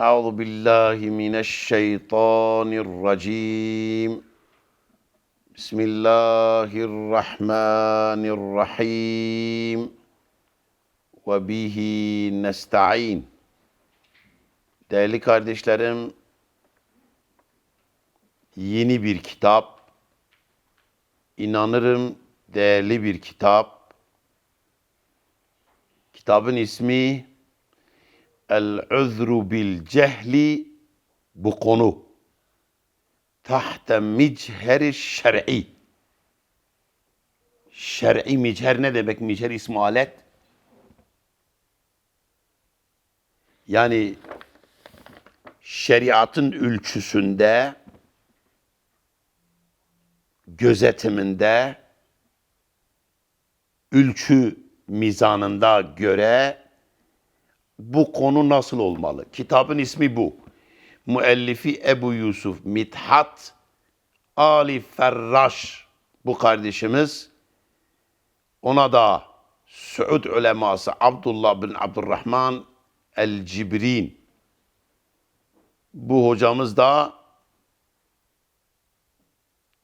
أعوذ بالله من الشيطان الرجيم بسم الله الرحمن الرحيم وبه نستعين Değerli kardeşlerim, yeni bir kitap, inanırım değerli bir kitap. Kitabın ismi El-Uzru bil Cehli bu konu. Tahte micheri şer'i. Şer'i micher ne demek? Micher ismi alet. Yani şeriatın ölçüsünde, gözetiminde, ölçü mizanında göre bu konu nasıl olmalı? Kitabın ismi bu. Müellifi Ebu Yusuf Mithat Ali Ferraş bu kardeşimiz. Ona da Suud uleması Abdullah bin Abdurrahman el-Cibrin. Bu hocamız da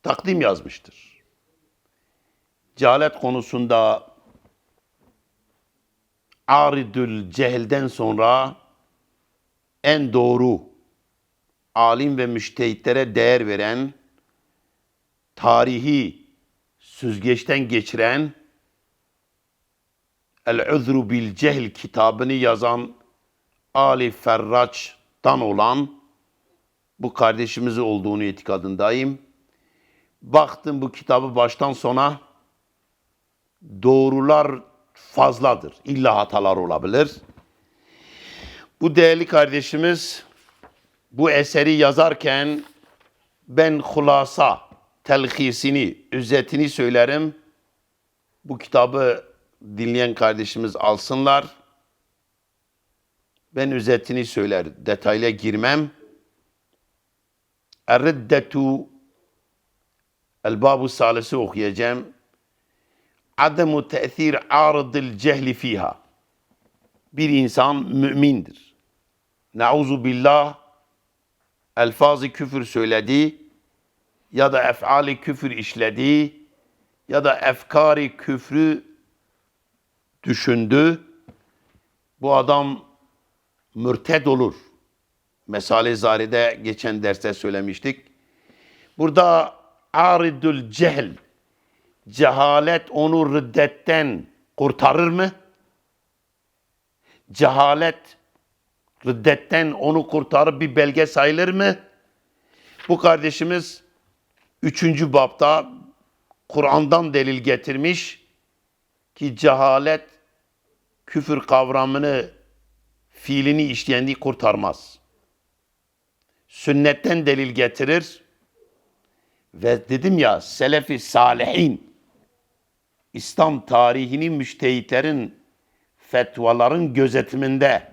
takdim yazmıştır. Cehalet konusunda Aridül Cehil'den sonra en doğru alim ve müştehitlere değer veren, tarihi süzgeçten geçiren El-Uzru bil Cehil kitabını yazan Ali Ferraç'tan olan bu kardeşimiz olduğunu itikadındayım. Baktım bu kitabı baştan sona doğrular fazladır. İlla hatalar olabilir. Bu değerli kardeşimiz bu eseri yazarken ben hulasa, telhisini, özetini söylerim. Bu kitabı dinleyen kardeşimiz alsınlar. Ben özetini söyler, detayla girmem. Er-Riddetu El-Babu Salisi okuyacağım. Ademu te'thir aradil cehli fiha. Bir insan mümindir. Nauzu billah elfazı küfür söyledi ya da efali küfür işledi ya da efkari küfrü düşündü. Bu adam mürted olur. Mesale Zari'de geçen derste söylemiştik. Burada aridül cehl, cehalet onu riddetten kurtarır mı? Cehalet riddetten onu kurtarıp bir belge sayılır mı? Bu kardeşimiz üçüncü bapta Kur'an'dan delil getirmiş ki cehalet küfür kavramını fiilini işleyenliği kurtarmaz. Sünnetten delil getirir ve dedim ya selefi salihin İslam tarihini müştehitlerin fetvaların gözetiminde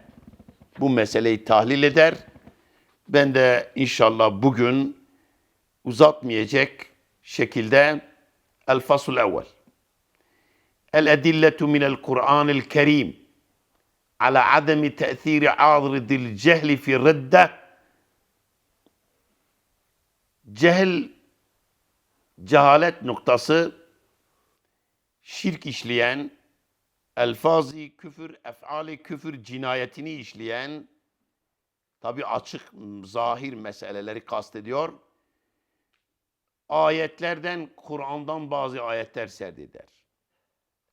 bu meseleyi tahlil eder. Ben de inşallah bugün uzatmayacak şekilde El Fasul Evvel. El Edilletu minel Kur'anil Kerim ala ademi te'thiri adridil cehli fi ridde Cehil cehalet noktası şirk işleyen, elfazi küfür, efali küfür cinayetini işleyen, tabi açık, zahir meseleleri kastediyor. Ayetlerden, Kur'an'dan bazı ayetler serdeder.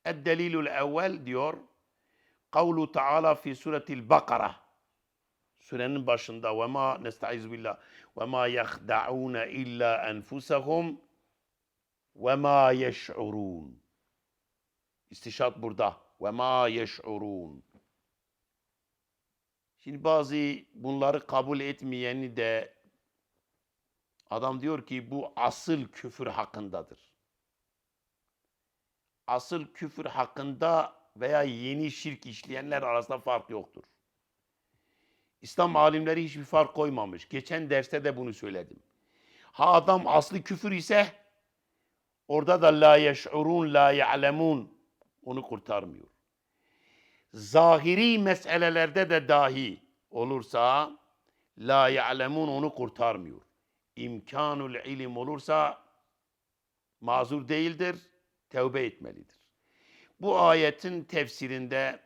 Ed-delilul evvel diyor, kavlu Teala fi suretil Bakara. Surenin başında ve ma nestaiz billah ve ma yahda'un illa enfusahum ve ma yeş'urun. İstişat burada. Ve ma yeş'urun. Şimdi bazı bunları kabul etmeyeni de adam diyor ki bu asıl küfür hakkındadır. Asıl küfür hakkında veya yeni şirk işleyenler arasında fark yoktur. İslam alimleri hiçbir fark koymamış. Geçen derste de bunu söyledim. Ha adam aslı küfür ise orada da la yeş'urun la ya'lemun onu kurtarmıyor. Zahiri meselelerde de dahi olursa La ya'lemun onu kurtarmıyor. İmkanul ilim olursa mazur değildir, tevbe etmelidir. Bu ayetin tefsirinde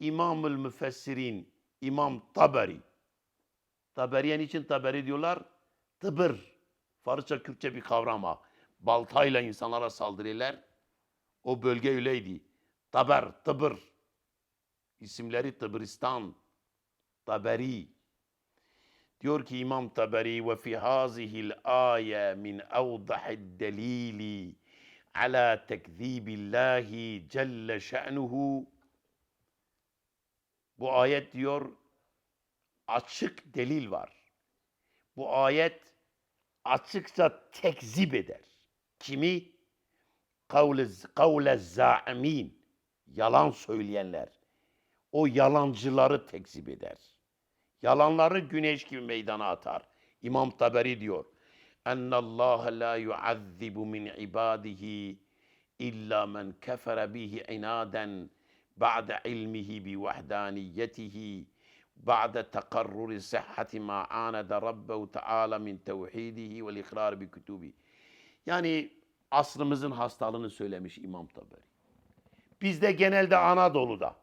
İmamül Müfessirin, İmam Taberi, Taberiye niçin Taberi diyorlar? Tıbır, Farsça Kürtçe bir kavrama. Baltayla insanlara saldırırlar. O bölge öyleydi. Taber, Tıbır. İsimleri Tıbristan, Taberi. Diyor ki İmam Taberi ve fi hazihil aye min evdahid delili ala tekzibillahi celle şe'nuhu bu ayet diyor açık delil var. Bu ayet açıkça tekzip eder. Kimi? Kavle, kavle zaimin. Yalan söyleyenler. O yalancıları tekzip eder. Yalanları güneş gibi meydana atar. İmam Taberi diyor. Yuazzibu min ibadihi illa men kefere bihi inaden ba'de ilmihi bi vahdaniyetihi ba'de tekarruri sıhhati ma anada rabbehu teala min tevhidihi vel ikrar bi kutubi. Yani asrımızın hastalığını söylemiş İmam Taberi. Bizde genelde Anadolu'da,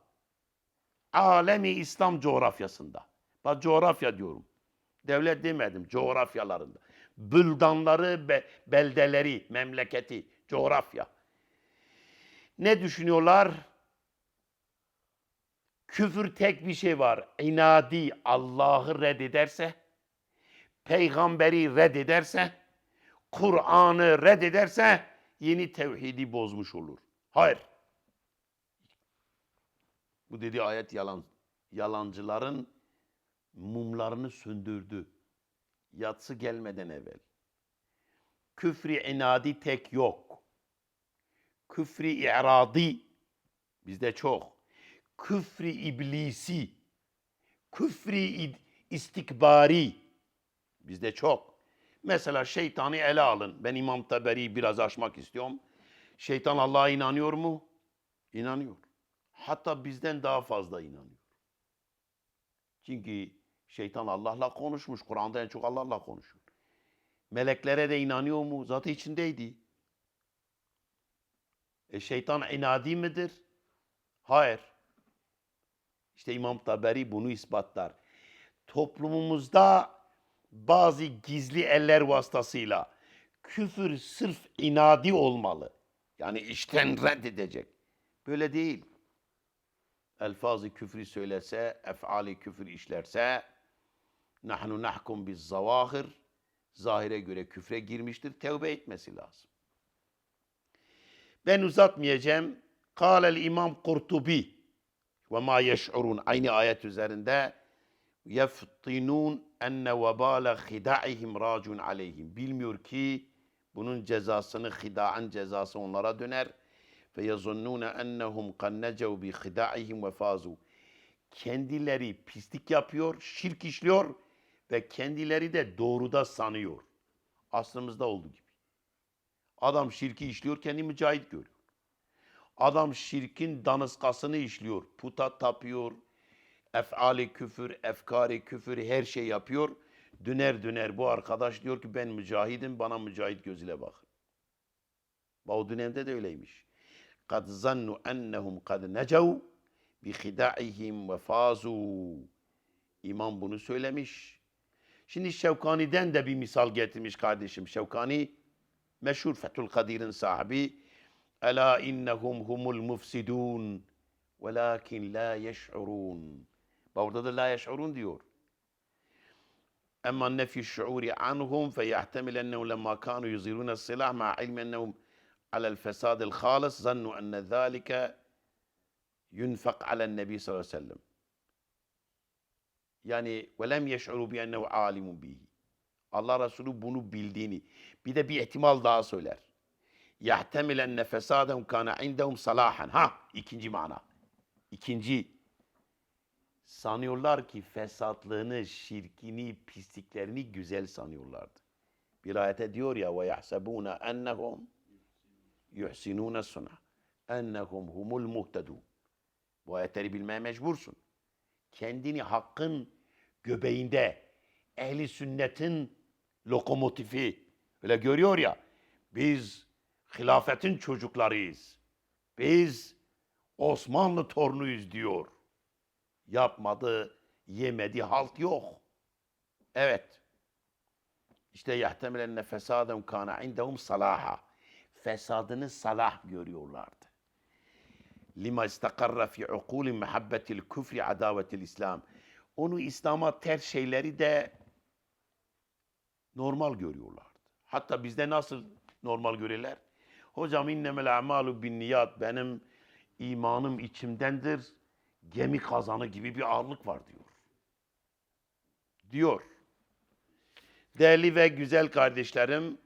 alemi İslam coğrafyasında, bak coğrafya diyorum, devlet demedim, coğrafyalarında, büldanları, be- beldeleri, memleketi, coğrafya. Ne düşünüyorlar? Küfür tek bir şey var. İnadi Allah'ı reddederse, peygamberi reddederse, Kur'an'ı reddederse yeni tevhidi bozmuş olur. Hayır. Bu dediği ayet yalan. Yalancıların mumlarını söndürdü. Yatsı gelmeden evvel. Küfri inadi tek yok. Küfri iradi bizde çok. Küfri iblisi, küfri istikbari bizde çok. Mesela şeytanı ele alın. Ben İmam Taberi'yi biraz aşmak istiyorum. Şeytan Allah'a inanıyor mu? İnanıyor. Hatta bizden daha fazla inanıyor. Çünkü şeytan Allah'la konuşmuş. Kur'an'da en çok Allah'la konuşuyor. Meleklere de inanıyor mu? Zaten içindeydi. E şeytan inadi midir? Hayır. İşte İmam Taberi bunu ispatlar. Toplumumuzda bazı gizli eller vasıtasıyla küfür sırf inadi olmalı. Yani işten reddedecek. Böyle değil. Elfazı küfrü söylese, efali küfür işlerse nahnu nahkum biz zavahir zahire göre küfre girmiştir. Tevbe etmesi lazım. Ben uzatmayacağım. Kâlel İmam Kurtubi ve ma yeş'urun aynı ayet üzerinde yeftinun enne vebâle hida'ihim racun aleyhim. Bilmiyor ki bunun cezasını hida'an cezası onlara döner. Necev bi hida'ihim ve fâzu. Kendileri pislik yapıyor, şirk işliyor ve kendileri de doğruda sanıyor. Aslımızda olduğu gibi. Adam şirki işliyor, kendi mücahit görüyor. Adam şirkin danıskasını işliyor. Puta tapıyor, efali küfür, efkari küfür her şey yapıyor. Döner döner bu arkadaş diyor ki ben mücahidim bana mücahit gözüyle bak. O dönemde de öyleymiş. Kad zannu ennehum kad necav bi hida'ihim ve fazu. İmam bunu söylemiş. Şimdi Şevkani'den de bir misal getirmiş kardeşim. Şevkani meşhur Fethül Kadir'in sahibi. Ela innehum humul mufsidun velakin la yeş'urun. Burada da la yeş'urun diyor. أما النفي الشعوري عنهم فيحتمل أنه لما كانوا يظهرون السلاح مع علم أنهم على الفساد الخالص ظنوا أن ذلك ينفق على النبي صلى الله عليه وسلم yani velem yeş'uru bi ennehu alimun bihi. Allah Resulü bunu bildiğini. Bir de bir ihtimal daha söyler. Yahtemil enne fesadehum kana indehum salahan. Ha ikinci mana. İkinci sanıyorlar ki fesatlığını, şirkini, pisliklerini güzel sanıyorlardı. Bir ayete diyor ya ve yahsebuna ennehum yuhsinuna suna. Ennehum humul muhtedun. Bu ayetleri bilmeye mecbursun kendini hakkın göbeğinde, ehli sünnetin lokomotifi. Öyle görüyor ya. Biz hilafetin çocuklarıyız. Biz Osmanlı torunuyuz diyor. Yapmadı, yemedi halt yok. Evet. İşte yahtemilen fesadem kana indehum salaha. Fesadını salah görüyorlardı. Lima istakarra fi ukuli muhabbetil küfri adavetil İslam. Onu İslam'a ters şeyleri de normal görüyorlardı. Hatta bizde nasıl normal görürler? Hocam innemel a'malu bin niyat. Benim imanım içimdendir. Gemi kazanı gibi bir ağırlık var diyor. Diyor. Değerli ve güzel kardeşlerim,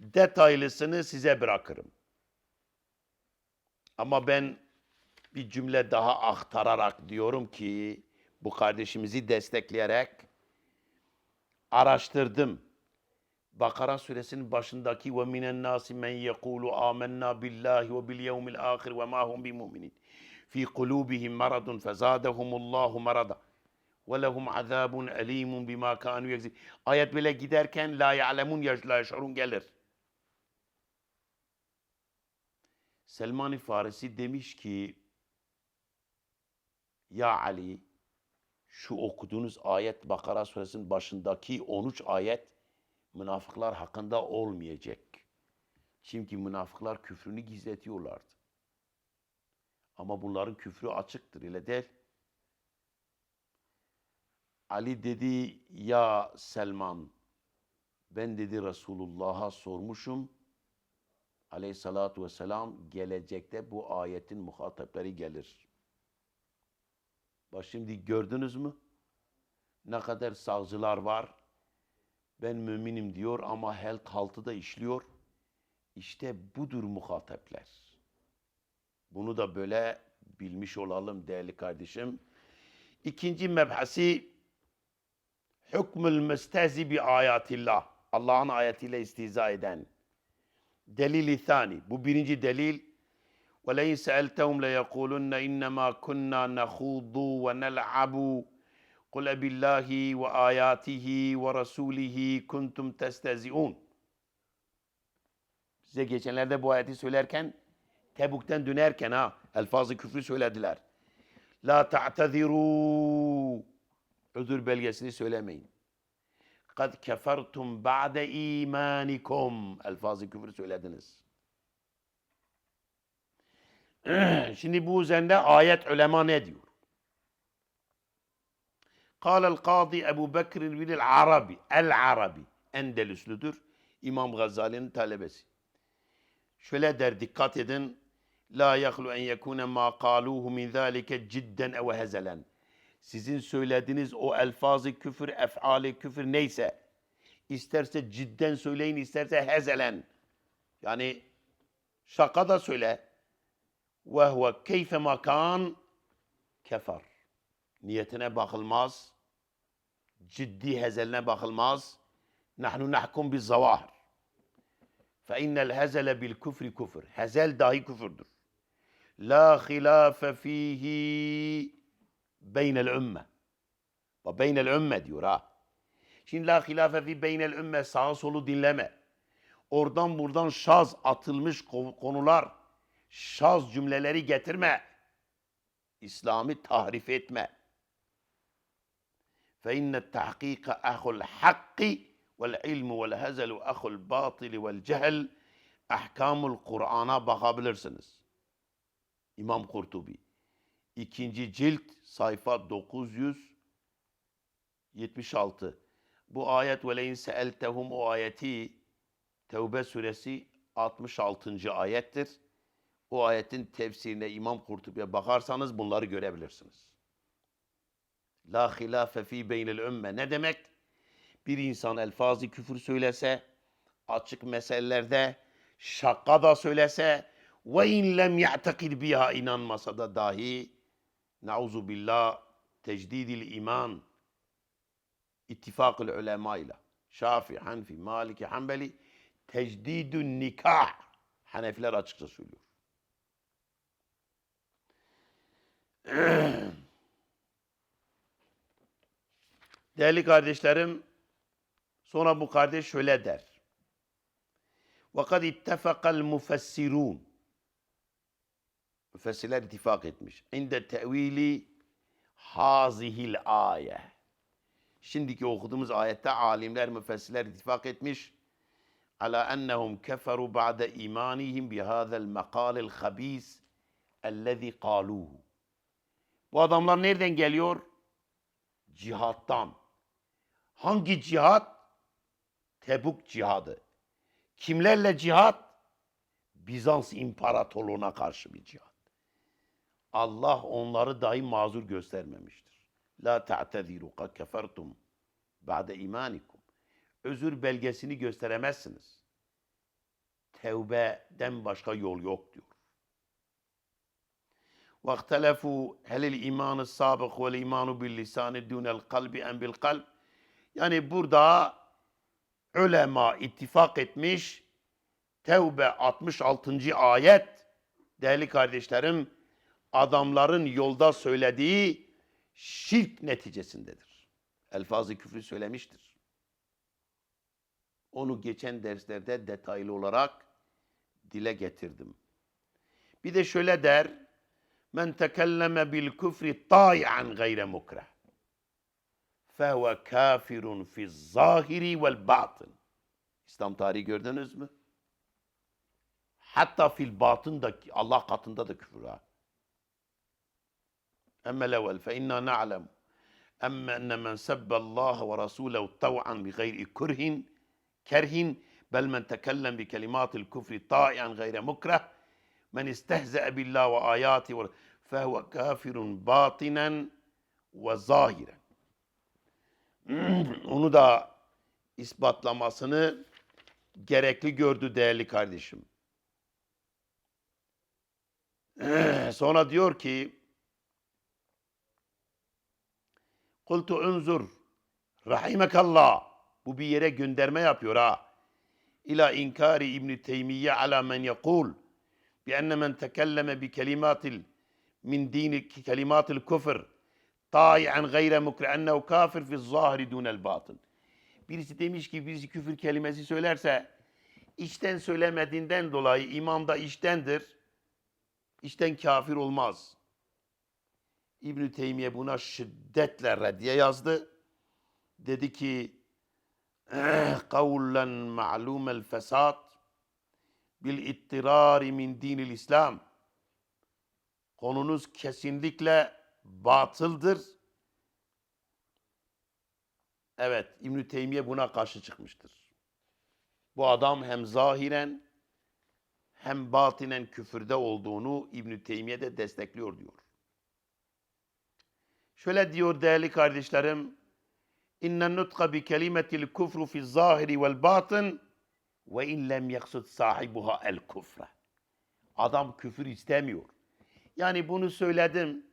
detaylısını size bırakırım. Ama ben bir cümle daha aktararak diyorum ki, bu kardeşimizi destekleyerek araştırdım. Bakara suresinin başındaki ve minen nasi men yekulu amennâ billahi ve bil yevmil ahir ve ma hum bimuminin. Fi kulubihim maradun fezâdehumullahu marada. Ve lehum azabun elimun bima kanu yekzib. Ayet böyle giderken la ya'lemun la yaşarun gelir. Selman-ı Farisi demiş ki Ya Ali şu okuduğunuz ayet Bakara suresinin başındaki 13 ayet münafıklar hakkında olmayacak. Çünkü münafıklar küfrünü gizletiyorlardı. Ama bunların küfrü açıktır öyle değil. Ali dedi ya Selman ben dedi Resulullah'a sormuşum. Aleyhissalatu vesselam gelecekte bu ayetin muhatapları gelir. Bak şimdi gördünüz mü? Ne kadar sağcılar var. Ben müminim diyor ama hel haltı da işliyor. İşte budur muhataplar. Bunu da böyle bilmiş olalım değerli kardeşim. İkinci mebhasi hükmül müstehzi bi ayatillah. Allah'ın ayetiyle istiza eden. Delil-i thani. Bu birinci delil. وَلَيْنْ سَأَلْتَهُمْ لَيَقُولُنَّ إِنَّمَا كُنَّا نَخُوضُ وَنَلْعَبُ قُلْ بِاللّٰهِ وَآيَاتِهِ وَرَسُولِهِ كُنْتُمْ تَسْتَزِئُونَ Size geçenlerde bu ayeti söylerken Tebuk'ten dönerken ha elfazı küfrü söylediler. La ta'tezirû özür belgesini söylemeyin. kad kefertum ba'de imanikum. Elfazı küfür söylediniz. Şimdi bu üzerinde ayet ulema ne diyor? Kâlel kâzi Ebu Bekir bin Arabi. El Arabi. Endelüslüdür. İmam Gazali'nin talebesi. Şöyle der dikkat edin. La yahlu en yekune ma kaluhu min zalike cidden ev hezelen. Sizin söylediğiniz o elfazı küfür, efali küfür neyse, isterse cidden söyleyin, isterse hezelen. Yani şaka da söyle. Ve huve keyfe makan kefer. Niyetine bakılmaz. Ciddi hezeline bakılmaz. Nahnu nahkum biz zavahir. Fe innel hezele bil küfri küfür. Hezel dahi küfürdür. La hilafe fihi beynel ümme. Bak beynel ümme diyor ha. Şimdi la hilafe fi beynel ümme sağa solu dinleme. Oradan buradan şaz atılmış konular, şaz cümleleri getirme. İslam'ı tahrif etme. Fe inne tahkika ahul hakki vel ilmu vel hezelu ahul batili vel cehel ahkamul Kur'an'a bakabilirsiniz. İmam Kurtubi. İkinci cilt sayfa 976. Bu ayet ve leyin seeltehum o ayeti Tevbe suresi 66. ayettir. O ayetin tefsirine İmam Kurtubi'ye bakarsanız bunları görebilirsiniz. La hilafe fi beynel ümme ne demek? Bir insan elfazı küfür söylese, açık meselelerde şaka da söylese ve in lem ya'tekid biha inanmasa da dahi nauzu billah tecdidil iman ittifakül ulema ile Şafi, Hanfi, Maliki, Hanbeli tecdidün nikah Hanefiler açıkça söylüyor. Değerli kardeşlerim, sonra bu kardeş şöyle der. وَقَدْ اتَّفَقَ الْمُفَسِّرُونَ Müfessirler ittifak etmiş. İnde tevili hazihil ayet. Şimdiki okuduğumuz ayette alimler, müfessirler ittifak etmiş. Ala ennehum keferu ba'de imanihim bihâzel mekalil habis ellezî kâluhu. Bu adamlar nereden geliyor? Cihattan. Hangi cihat? Tebuk cihadı. Kimlerle cihat? Bizans İmparatorluğuna karşı bir cihat. Allah onları dahi mazur göstermemiştir. La ta'teziru kad kefertum ba'de imanikum. Özür belgesini gösteremezsiniz. Tevbeden başka yol yok diyor. واختلفوا هل الإيمان السابق والإيمان باللسان دون القلب أم بالقلب yani burada ulema ittifak etmiş Tevbe 66. ayet değerli kardeşlerim adamların yolda söylediği şirk neticesindedir. Elfazı küfrü söylemiştir. Onu geçen derslerde detaylı olarak dile getirdim. Bir de şöyle der. Men tekelleme bil küfri ta'i'an gayre mukreh. Fehuve kafirun fi zahiri vel batın. İslam tarihi gördünüz mü? Hatta fil batın Allah katında da küfür ha. أما الأول فإنا نعلم أما أن من سب الله ورسوله طوعا بغير كره كره بل من تكلم بكلمات الكفر طائعا غير مكره من استهزأ بالله وآياته ور- فهو كافر باطنا وظاهرا Onu da ispatlamasını gerekli gördü değerli kardeşim. Sonra diyor ki Kultu unzur rahimekallah. Bu bir yere gönderme yapıyor ha. İla inkari İbn Teymiye ala men yekul bi enne men tekelleme bi kelimatil min dini kelimatil küfür ta'i'an gayre mukre ennehu kafir fi zahiri dunel batın. Birisi demiş ki birisi küfür kelimesi söylerse içten söylemediğinden dolayı imam da içtendir. İçten kafir olmaz. İbn Teymiye buna şiddetle reddiye yazdı. Dedi ki kavlen ma'lumel fesat bil ittirari min dinil İslam. Konunuz kesinlikle batıldır. Evet, İbn Teymiye buna karşı çıkmıştır. Bu adam hem zahiren hem batinen küfürde olduğunu İbn Teymiye de destekliyor diyor. Şöyle diyor değerli kardeşlerim. İnnen nutka bi kelimetil kufru fi zahiri vel batın ve in lem yaksud sahibuha el kufre. Adam küfür istemiyor. Yani bunu söyledim.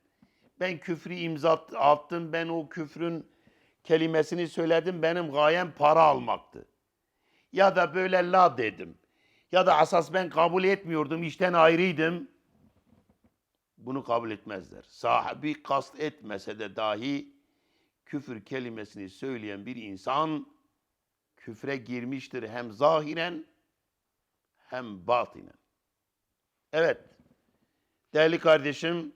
Ben küfrü imza attım. Ben o küfrün kelimesini söyledim. Benim gayem para almaktı. Ya da böyle la dedim. Ya da asas ben kabul etmiyordum. işten ayrıydım bunu kabul etmezler. Sahibi kast etmese de dahi küfür kelimesini söyleyen bir insan küfre girmiştir hem zahiren hem batinen. Evet. Değerli kardeşim,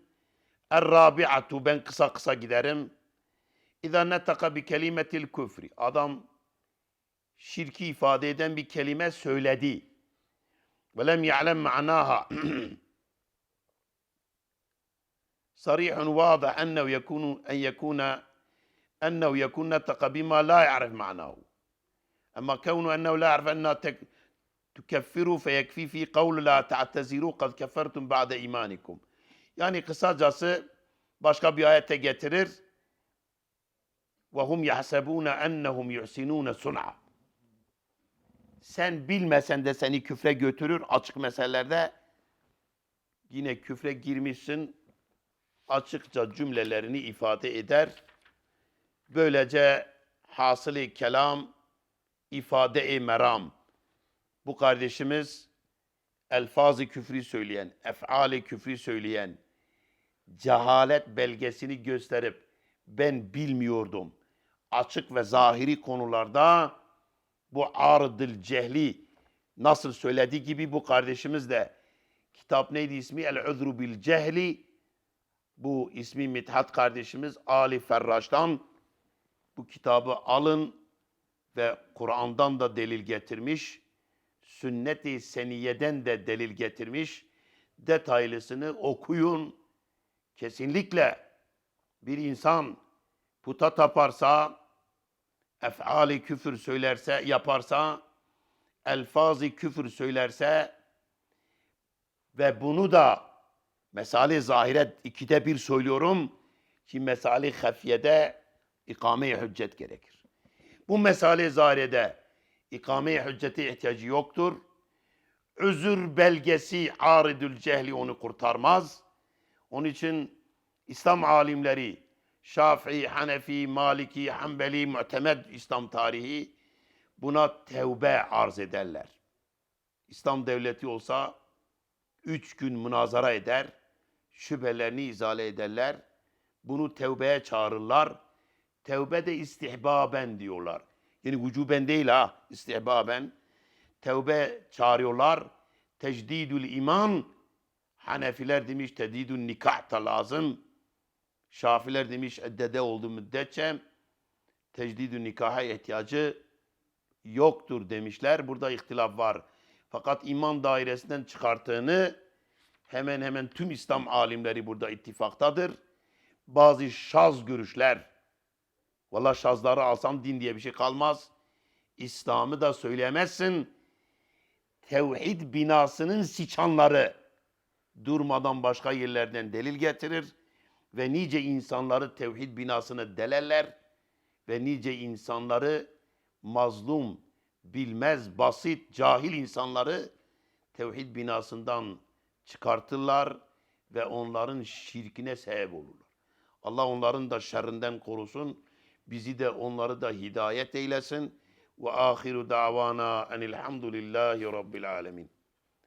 Er-Rabi'atu ben kısa kısa giderim. İza netaka bi kelimetil küfri. Adam şirki ifade eden bir kelime söyledi. Ve lem ya'lem ma'naha. صريح واضح أنه يكون أن يكون أنه يكون نطق بما لا يعرف معناه أما كونه أنه لا يعرف أنها تك تكفروا فيكفي في قول لا تعتذروا قد كفرتم بعد إيمانكم Yani kısacası başka bir ayette getirir. Ve hum yahsebune ennehum yuhsinune sun'a. Sen bilmesen de seni küfre götürür açık meselelerde. Yine küfre girmişsin, açıkça cümlelerini ifade eder. Böylece hasılı kelam, ifade-i meram. Bu kardeşimiz elfazı küfrü söyleyen, efali küfrü söyleyen, cehalet belgesini gösterip ben bilmiyordum, açık ve zahiri konularda bu ardıl cehli nasıl söylediği gibi bu kardeşimiz de kitap neydi ismi? El Uzru bil Cehli. Bu ismi Mithat kardeşimiz Ali Ferraş'tan bu kitabı alın ve Kur'an'dan da delil getirmiş. Sünnet-i seniyeden de delil getirmiş. Detaylısını okuyun. Kesinlikle bir insan puta taparsa, efali küfür söylerse, yaparsa, elfazi küfür söylerse ve bunu da mesali zahire ikide bir söylüyorum ki mesali hafiyede ikame-i hüccet gerekir. Bu mesale zahirede ikame-i hüccete ihtiyacı yoktur. Özür belgesi aridül cehli onu kurtarmaz. Onun için İslam alimleri Şafii, Hanefi, Maliki, Hanbeli, Mu'temed İslam tarihi buna tevbe arz ederler. İslam devleti olsa üç gün münazara eder, şüphelerini izale ederler. Bunu tevbeye çağırırlar. Tevbe de istihbaben diyorlar. Yani vücuben değil ha, istihbaben. Tevbe çağırıyorlar. Tecdidül iman. Hanefiler demiş tedidün nikah da lazım. Şafiler demiş dede olduğu müddetçe tecdidü nikaha ihtiyacı yoktur demişler. Burada ihtilaf var. Fakat iman dairesinden çıkarttığını hemen hemen tüm İslam alimleri burada ittifaktadır. Bazı şaz görüşler, valla şazları alsam din diye bir şey kalmaz. İslam'ı da söyleyemezsin. Tevhid binasının siçanları durmadan başka yerlerden delil getirir ve nice insanları tevhid binasını delerler ve nice insanları mazlum, bilmez, basit, cahil insanları tevhid binasından çıkartırlar ve onların şirkine sebep olurlar. Allah onların da şerrinden korusun. Bizi de onları da hidayet eylesin. Ve ahiru davana enilhamdülillahi rabbil alemin.